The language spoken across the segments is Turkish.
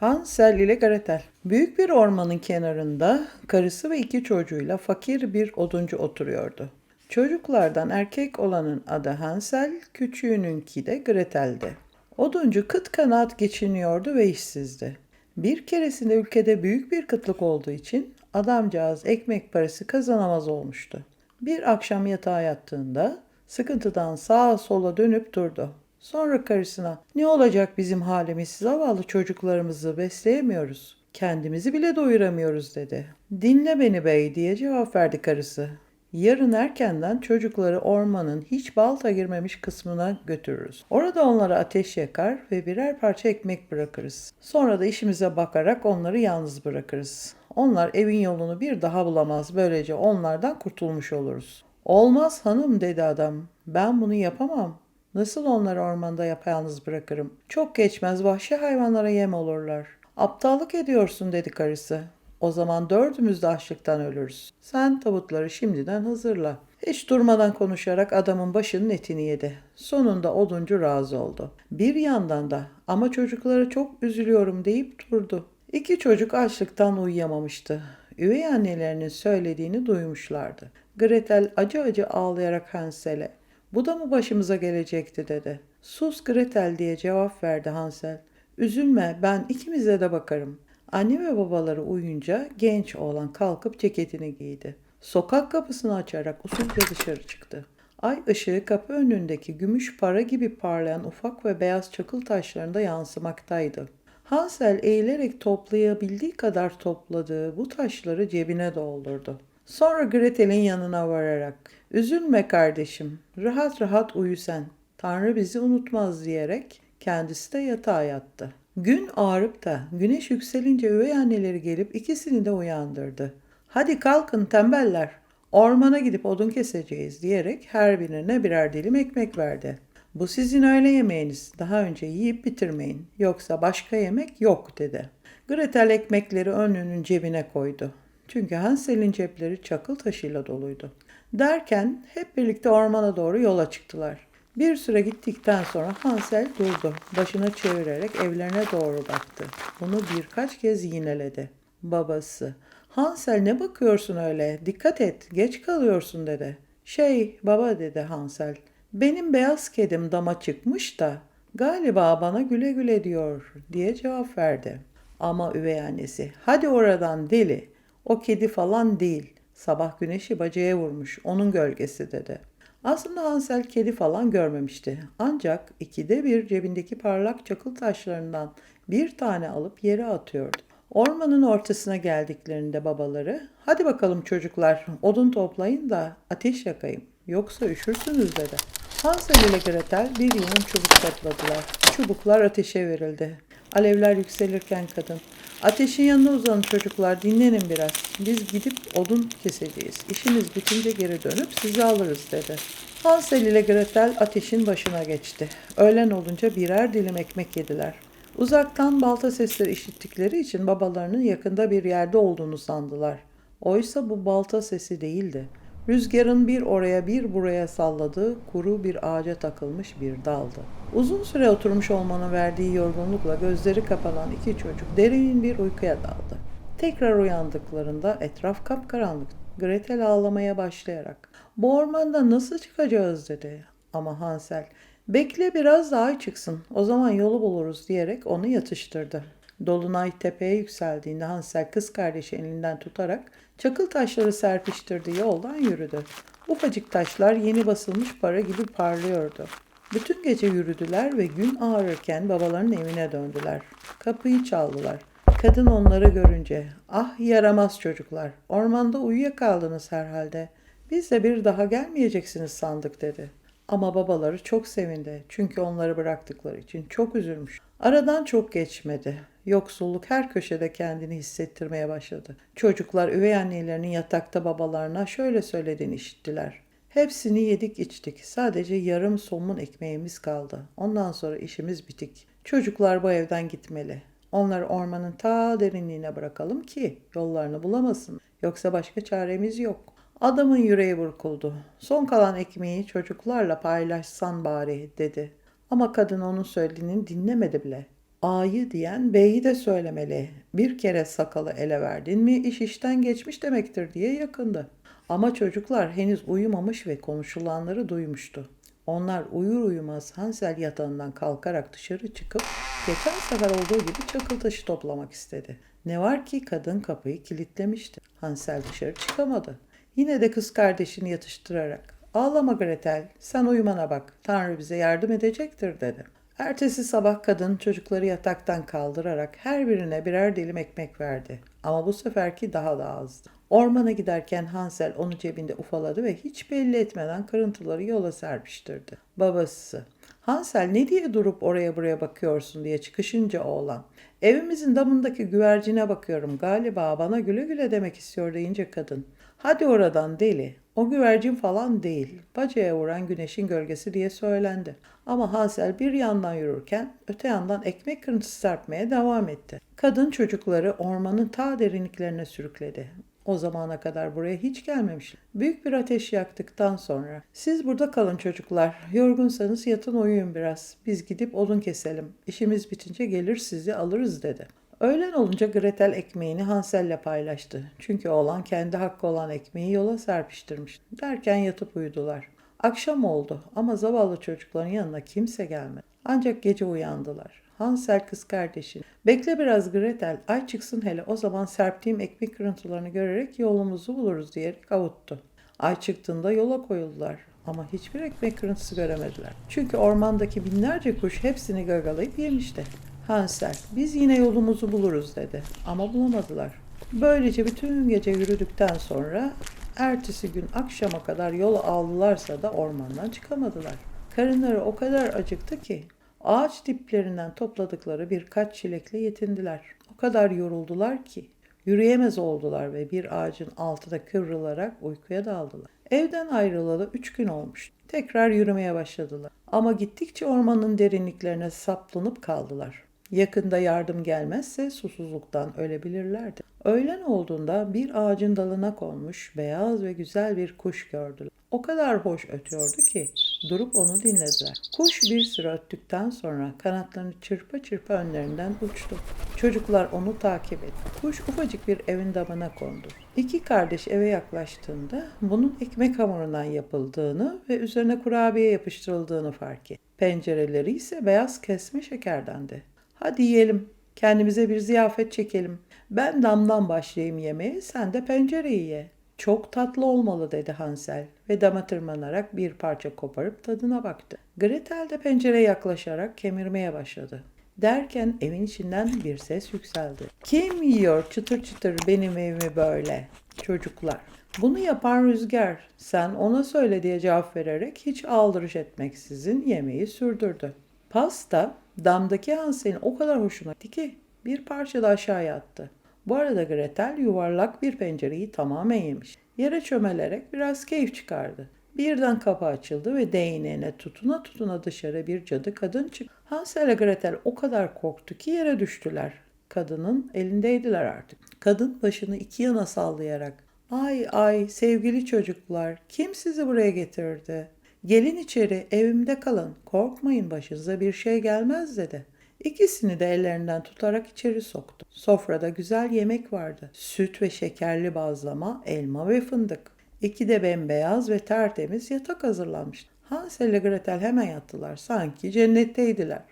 Hansel ile Gretel. Büyük bir ormanın kenarında karısı ve iki çocuğuyla fakir bir oduncu oturuyordu. Çocuklardan erkek olanın adı Hansel, küçüğününki de Gretel'di. Oduncu kıt kanaat geçiniyordu ve işsizdi. Bir keresinde ülkede büyük bir kıtlık olduğu için adamcağız ekmek parası kazanamaz olmuştu. Bir akşam yatağa yattığında sıkıntıdan sağa sola dönüp durdu. Sonra karısına ne olacak bizim halimiz zavallı çocuklarımızı besleyemiyoruz. Kendimizi bile doyuramıyoruz dedi. Dinle beni bey diye cevap verdi karısı. Yarın erkenden çocukları ormanın hiç balta girmemiş kısmına götürürüz. Orada onlara ateş yakar ve birer parça ekmek bırakırız. Sonra da işimize bakarak onları yalnız bırakırız. Onlar evin yolunu bir daha bulamaz. Böylece onlardan kurtulmuş oluruz. Olmaz hanım dedi adam. Ben bunu yapamam. Nasıl onları ormanda yapayalnız bırakırım? Çok geçmez vahşi hayvanlara yem olurlar. Aptallık ediyorsun dedi karısı. O zaman dördümüz de açlıktan ölürüz. Sen tabutları şimdiden hazırla. Hiç durmadan konuşarak adamın başının etini yedi. Sonunda oduncu razı oldu. Bir yandan da ama çocuklara çok üzülüyorum deyip durdu. İki çocuk açlıktan uyuyamamıştı. Üvey annelerinin söylediğini duymuşlardı. Gretel acı acı ağlayarak Hansel'e bu da mı başımıza gelecekti dedi. Sus Gretel diye cevap verdi Hansel. Üzülme ben ikimize de bakarım. Anne ve babaları uyunca genç oğlan kalkıp ceketini giydi. Sokak kapısını açarak usulca dışarı çıktı. Ay ışığı kapı önündeki gümüş para gibi parlayan ufak ve beyaz çakıl taşlarında yansımaktaydı. Hansel eğilerek toplayabildiği kadar topladığı bu taşları cebine doldurdu. Sonra Gretel'in yanına vararak ''Üzülme kardeşim, rahat rahat uyu sen. Tanrı bizi unutmaz.'' diyerek kendisi de yatağa yattı. Gün ağarıp da güneş yükselince üvey anneleri gelip ikisini de uyandırdı. ''Hadi kalkın tembeller, ormana gidip odun keseceğiz.'' diyerek her birine birer dilim ekmek verdi. ''Bu sizin öğle yemeğiniz. Daha önce yiyip bitirmeyin. Yoksa başka yemek yok.'' dedi. Gretel ekmekleri önünün cebine koydu. Çünkü Hansel'in cepleri çakıl taşıyla doluydu. Derken hep birlikte ormana doğru yola çıktılar. Bir süre gittikten sonra Hansel durdu. Başını çevirerek evlerine doğru baktı. Bunu birkaç kez yineledi. Babası, Hansel ne bakıyorsun öyle? Dikkat et, geç kalıyorsun dedi. Şey, baba dedi Hansel. Benim beyaz kedim dama çıkmış da galiba bana güle güle diyor diye cevap verdi. Ama üvey annesi, hadi oradan deli. O kedi falan değil. Sabah güneşi bacaya vurmuş. Onun gölgesi dedi. Aslında Hansel kedi falan görmemişti. Ancak ikide bir cebindeki parlak çakıl taşlarından bir tane alıp yere atıyordu. Ormanın ortasına geldiklerinde babaları, hadi bakalım çocuklar odun toplayın da ateş yakayım. Yoksa üşürsünüz dedi. Hansel ile Gretel bir yığın çubuk topladılar. Çubuklar ateşe verildi. Alevler yükselirken kadın, Ateşin yanına uzanın çocuklar dinlenin biraz. Biz gidip odun keseceğiz. İşimiz bitince geri dönüp sizi alırız dedi. Hansel ile Gretel ateşin başına geçti. Öğlen olunca birer dilim ekmek yediler. Uzaktan balta sesleri işittikleri için babalarının yakında bir yerde olduğunu sandılar. Oysa bu balta sesi değildi. Rüzgarın bir oraya bir buraya salladığı kuru bir ağaca takılmış bir daldı. Uzun süre oturmuş olmanın verdiği yorgunlukla gözleri kapanan iki çocuk derin bir uykuya daldı. Tekrar uyandıklarında etraf kapkaranlık. Gretel ağlamaya başlayarak bu ormanda nasıl çıkacağız dedi. Ama Hansel bekle biraz daha çıksın o zaman yolu buluruz diyerek onu yatıştırdı. Dolunay tepeye yükseldiğinde Hansel kız kardeşi elinden tutarak çakıl taşları serpiştirdiği yoldan yürüdü. Ufacık taşlar yeni basılmış para gibi parlıyordu. Bütün gece yürüdüler ve gün ağarırken babaların evine döndüler. Kapıyı çaldılar. Kadın onları görünce, ah yaramaz çocuklar, ormanda uyuyakaldınız herhalde. Biz de bir daha gelmeyeceksiniz sandık dedi. Ama babaları çok sevindi çünkü onları bıraktıkları için çok üzülmüş. Aradan çok geçmedi. Yoksulluk her köşede kendini hissettirmeye başladı. Çocuklar üvey annelerinin yatakta babalarına şöyle söylediğini işittiler. Hepsini yedik içtik. Sadece yarım somun ekmeğimiz kaldı. Ondan sonra işimiz bitik. Çocuklar bu evden gitmeli. Onları ormanın ta derinliğine bırakalım ki yollarını bulamasın. Yoksa başka çaremiz yok. Adamın yüreği burkuldu. Son kalan ekmeği çocuklarla paylaşsan bari dedi. Ama kadın onun söylediğini dinlemedi bile. A'yı diyen B'yi de söylemeli. Bir kere sakalı ele verdin mi iş işten geçmiş demektir diye yakındı. Ama çocuklar henüz uyumamış ve konuşulanları duymuştu. Onlar uyur uyumaz Hansel yatağından kalkarak dışarı çıkıp geçen sefer olduğu gibi çakıl taşı toplamak istedi. Ne var ki kadın kapıyı kilitlemişti. Hansel dışarı çıkamadı. Yine de kız kardeşini yatıştırarak Ağlama Gretel, sen uyumana bak. Tanrı bize yardım edecektir dedi. Ertesi sabah kadın çocukları yataktan kaldırarak her birine birer dilim ekmek verdi. Ama bu seferki daha da azdı. Ormana giderken Hansel onu cebinde ufaladı ve hiç belli etmeden kırıntıları yola serpiştirdi. Babası, Hansel ne diye durup oraya buraya bakıyorsun diye çıkışınca oğlan. Evimizin damındaki güvercine bakıyorum galiba bana güle güle demek istiyor deyince kadın. Hadi oradan deli. O güvercin falan değil. Bacaya vuran güneşin gölgesi diye söylendi. Ama Hansel bir yandan yürürken öte yandan ekmek kırıntısı serpmeye devam etti. Kadın çocukları ormanın ta derinliklerine sürükledi. O zamana kadar buraya hiç gelmemişler. Büyük bir ateş yaktıktan sonra siz burada kalın çocuklar. Yorgunsanız yatın uyuyun biraz. Biz gidip odun keselim. İşimiz bitince gelir sizi alırız dedi. Öğlen olunca Gretel ekmeğini Hansel'le paylaştı. Çünkü oğlan kendi hakkı olan ekmeği yola serpiştirmiş. Derken yatıp uyudular. Akşam oldu ama zavallı çocukların yanına kimse gelmedi. Ancak gece uyandılar. Hansel kız kardeşin. Bekle biraz Gretel, ay çıksın hele o zaman serptiğim ekmek kırıntılarını görerek yolumuzu buluruz diyerek avuttu. Ay çıktığında yola koyuldular ama hiçbir ekmek kırıntısı göremediler. Çünkü ormandaki binlerce kuş hepsini gagalayıp yemişti. Hansel, biz yine yolumuzu buluruz dedi ama bulamadılar. Böylece bütün gece yürüdükten sonra ertesi gün akşama kadar yol aldılarsa da ormandan çıkamadılar. Karınları o kadar acıktı ki ağaç diplerinden topladıkları birkaç çilekle yetindiler. O kadar yoruldular ki yürüyemez oldular ve bir ağacın altında kıvrılarak uykuya daldılar. Evden ayrılalı üç gün olmuştu. Tekrar yürümeye başladılar. Ama gittikçe ormanın derinliklerine saplanıp kaldılar. Yakında yardım gelmezse susuzluktan ölebilirlerdi. Öğlen olduğunda bir ağacın dalına konmuş beyaz ve güzel bir kuş gördüler. O kadar hoş ötüyordu ki durup onu dinlediler. Kuş bir süre öttükten sonra kanatlarını çırpa çırpa önlerinden uçtu. Çocuklar onu takip etti. Kuş ufacık bir evin damına kondu. İki kardeş eve yaklaştığında bunun ekmek hamurundan yapıldığını ve üzerine kurabiye yapıştırıldığını fark etti. Pencereleri ise beyaz kesme şekerdendi. Hadi yiyelim, kendimize bir ziyafet çekelim. Ben damdan başlayayım yemeğe, sen de pencereyi ye. Çok tatlı olmalı dedi Hansel ve dama tırmanarak bir parça koparıp tadına baktı. Gretel de pencereye yaklaşarak kemirmeye başladı. Derken evin içinden bir ses yükseldi. Kim yiyor çıtır çıtır benim evimi böyle? Çocuklar. Bunu yapan rüzgar. Sen ona söyle diye cevap vererek hiç aldırış etmeksizin yemeği sürdürdü. Pasta damdaki Hansel'in o kadar hoşuna gitti ki bir parça da aşağıya attı. Bu arada Gretel yuvarlak bir pencereyi tamamen yemiş. Yere çömelerek biraz keyif çıkardı. Birden kapı açıldı ve değneğine tutuna tutuna dışarı bir cadı kadın çıktı. Hansel ile Gretel o kadar korktu ki yere düştüler. Kadının elindeydiler artık. Kadın başını iki yana sallayarak Ay ay sevgili çocuklar kim sizi buraya getirdi? Gelin içeri evimde kalın korkmayın başınıza bir şey gelmez dedi. İkisini de ellerinden tutarak içeri soktu. Sofrada güzel yemek vardı. Süt ve şekerli bazlama, elma ve fındık. İki de bembeyaz ve tertemiz yatak hazırlanmıştı. Hansel ile Gretel hemen yattılar. Sanki cennetteydiler.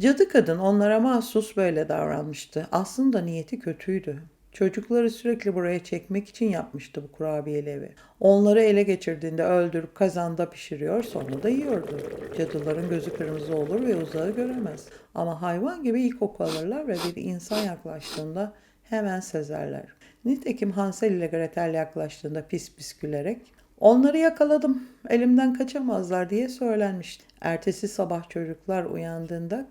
Cadı kadın onlara mahsus böyle davranmıştı. Aslında niyeti kötüydü. Çocukları sürekli buraya çekmek için yapmıştı bu kurabiyeli evi. Onları ele geçirdiğinde öldürüp kazanda pişiriyor sonra da yiyordu. Cadıların gözü kırmızı olur ve uzağı göremez. Ama hayvan gibi iyi koku alırlar ve bir insan yaklaştığında hemen sezerler. Nitekim Hansel ile Gretel yaklaştığında pis pis gülerek Onları yakaladım, elimden kaçamazlar diye söylenmişti. Ertesi sabah çocuklar uyandığında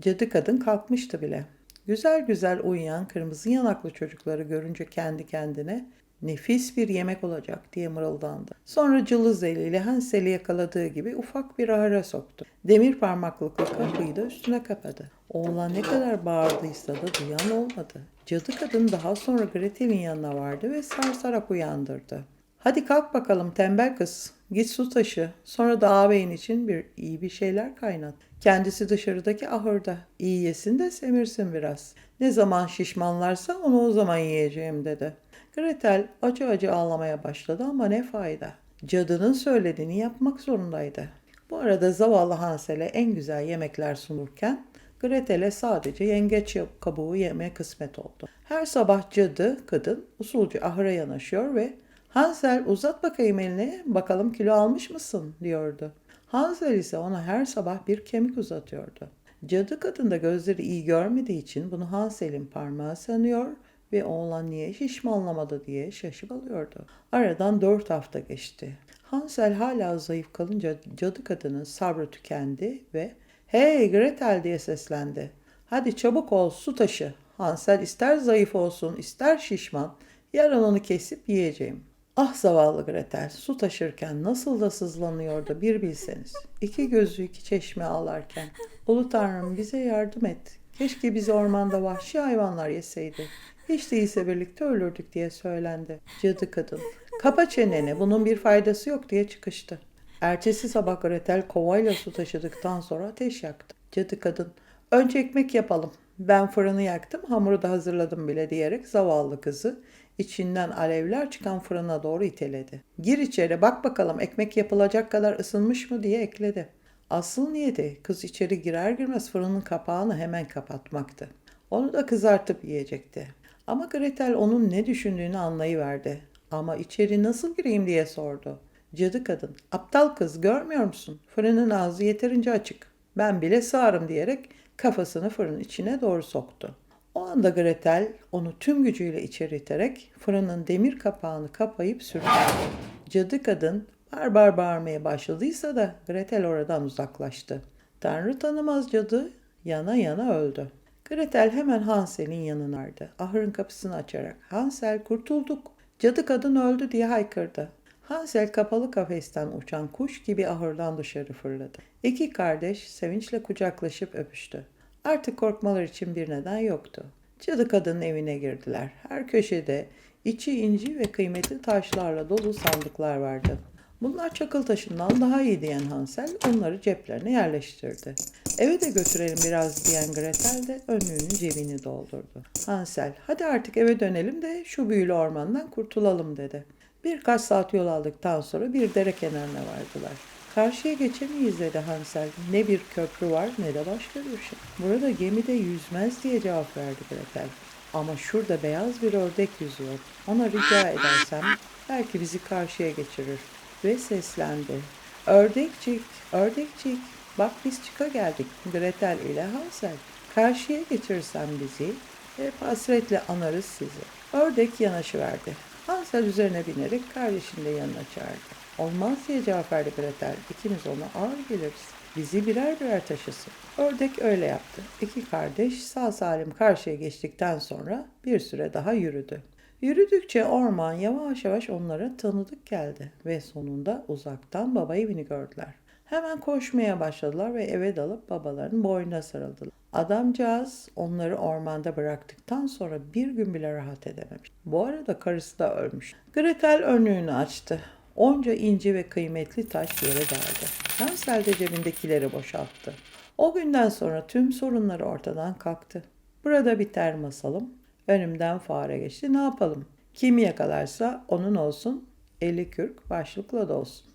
cadı kadın kalkmıştı bile. Güzel güzel uyuyan kırmızı yanaklı çocukları görünce kendi kendine nefis bir yemek olacak diye mırıldandı. Sonra cılız eliyle Hansel'i yakaladığı gibi ufak bir ahıra soktu. Demir parmaklıklı kapıyı da üstüne kapadı. Oğlan ne kadar bağırdıysa da duyan olmadı. Cadı kadın daha sonra Gretel'in yanına vardı ve sarsarak uyandırdı. Hadi kalk bakalım tembel kız. Git su taşı. Sonra da ağabeyin için bir iyi bir şeyler kaynat. Kendisi dışarıdaki ahırda. İyi yesin de semirsin biraz. Ne zaman şişmanlarsa onu o zaman yiyeceğim dedi. Gretel acı acı ağlamaya başladı ama ne fayda. Cadının söylediğini yapmak zorundaydı. Bu arada zavallı Hansel'e en güzel yemekler sunurken Gretel'e sadece yengeç kabuğu yeme kısmet oldu. Her sabah cadı kadın usulca ahıra yanaşıyor ve Hansel uzat bakayım elini bakalım kilo almış mısın diyordu. Hansel ise ona her sabah bir kemik uzatıyordu. Cadı kadın da gözleri iyi görmediği için bunu Hansel'in parmağı sanıyor ve oğlan niye şişmanlamadı diye şaşıp alıyordu. Aradan dört hafta geçti. Hansel hala zayıf kalınca cadı kadının sabrı tükendi ve ''Hey Gretel!'' diye seslendi. ''Hadi çabuk ol su taşı. Hansel ister zayıf olsun ister şişman. Yarın onu kesip yiyeceğim.'' Ah zavallı Gretel su taşırken nasıl da sızlanıyordu bir bilseniz. İki gözü iki çeşme ağlarken. Ulu Tanrım bize yardım et. Keşke bizi ormanda vahşi hayvanlar yeseydi. Hiç değilse birlikte ölürdük diye söylendi. Cadı kadın. Kapa çeneni bunun bir faydası yok diye çıkıştı. Ertesi sabah Gretel kovayla su taşıdıktan sonra ateş yaktı. Cadı kadın. Önce ekmek yapalım. Ben fırını yaktım, hamuru da hazırladım bile diyerek zavallı kızı içinden alevler çıkan fırına doğru iteledi. Gir içeri bak bakalım ekmek yapılacak kadar ısınmış mı diye ekledi. Asıl niyeti kız içeri girer girmez fırının kapağını hemen kapatmaktı. Onu da kızartıp yiyecekti. Ama Gretel onun ne düşündüğünü anlayıverdi. Ama içeri nasıl gireyim diye sordu. Cadı kadın, aptal kız görmüyor musun? Fırının ağzı yeterince açık. Ben bile sığarım diyerek kafasını fırının içine doğru soktu. O anda Gretel onu tüm gücüyle içeri iterek fırının demir kapağını kapayıp sürükledi. Cadı kadın barbar bağırmaya başladıysa da Gretel oradan uzaklaştı. Tanrı tanımaz cadı yana yana öldü. Gretel hemen Hansel'in yanına vardı. Ahırın kapısını açarak Hansel kurtulduk. Cadı kadın öldü diye haykırdı. Hansel kapalı kafesten uçan kuş gibi ahırdan dışarı fırladı. İki kardeş sevinçle kucaklaşıp öpüştü. Artık korkmalar için bir neden yoktu. Cadı kadının evine girdiler. Her köşede içi inci ve kıymetli taşlarla dolu sandıklar vardı. Bunlar çakıl taşından daha iyi diyen Hansel onları ceplerine yerleştirdi. Eve de götürelim biraz diyen Gretel de önlüğünün cebini doldurdu. Hansel hadi artık eve dönelim de şu büyülü ormandan kurtulalım dedi. Birkaç saat yol aldıktan sonra bir dere kenarına vardılar. Karşıya geçemeyiz dedi Hansel. Ne bir köprü var ne de başka bir şey. Burada gemide yüzmez diye cevap verdi Gretel. Ama şurada beyaz bir ördek yüzüyor. Ona rica edersem belki bizi karşıya geçirir. Ve seslendi. Ördekçik, ördekçik, bak biz çıka geldik. Gretel ile Hansel. Karşıya geçirsen bizi, hep hasretle anarız sizi. Ördek yanaşıverdi. Hansel üzerine binerek kardeşini de yanına çağırdı. Olmaz diye cevap verdi Gretel. İkimiz ona ağır geliriz. Bizi birer birer taşısın. Ördek öyle yaptı. İki kardeş sağ salim karşıya geçtikten sonra bir süre daha yürüdü. Yürüdükçe orman yavaş yavaş onlara tanıdık geldi ve sonunda uzaktan baba evini gördüler. Hemen koşmaya başladılar ve eve dalıp babaların boynuna sarıldılar. Adamcağız onları ormanda bıraktıktan sonra bir gün bile rahat edememiş. Bu arada karısı da ölmüş. Gretel önlüğünü açtı. Onca inci ve kıymetli taş yere dağıldı. Hansel de cebindekileri boşalttı. O günden sonra tüm sorunları ortadan kalktı. Burada biter masalım. Önümden fare geçti. Ne yapalım? Kim yakalarsa onun olsun. Eli kürk başlıkla da olsun.